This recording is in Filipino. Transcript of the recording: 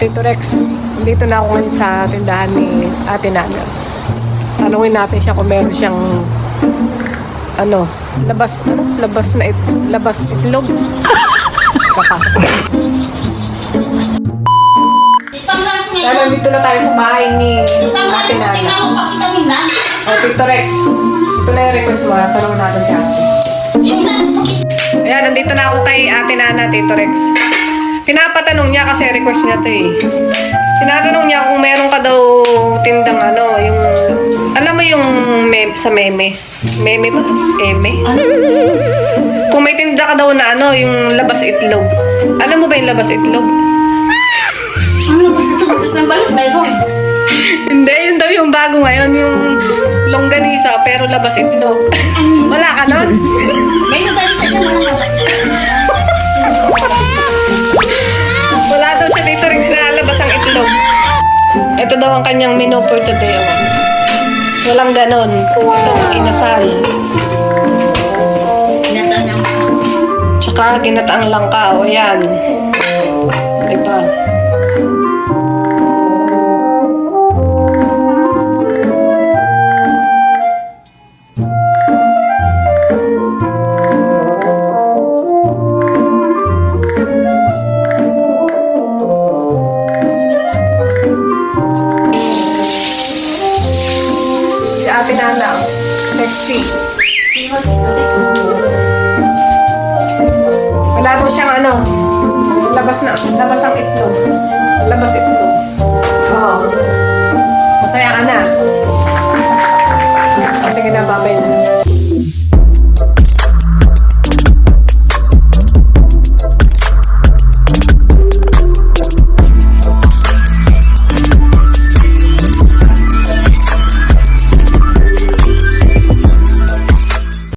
Tito Rex, dito na ako ngayon sa tindahan ni Ate Nana. Tanungin natin siya kung meron siyang ano, labas, ano, labas na it, labas itlog. Papasok. Itanggal Kaya nandito na tayo sa bahay ni Ate Nana. O, Tito Rex, ito na yung request mo. Tanungin natin siya. Ayan, nandito na ako kay Ate Nana, Tito Rex. Pinapatanong niya kasi request niya to eh. Tinatanong niya kung meron ka daw tindang ano, yung... Alam mo yung meme, sa meme? Meme ba? Meme? Kung may tinda ka daw na ano, yung labas itlog. Alam mo ba yung labas itlog? Ano ba ito? Ito ng balot, mayroon. Hindi, yun daw yung bago ngayon, yung longganisa pero labas itlog. Wala ka nun? May lugar sa inyo, wala ka. Daw ang kanyang menu for today. Oh. Walang ganon. Itong inasal. Tsaka ginataang langka. O yan. Diba? Sexy. Wala daw siyang ano, labas na, labas ang itlog. Labas itlog. Oo. Masaya ka na. O, sige na, babay na.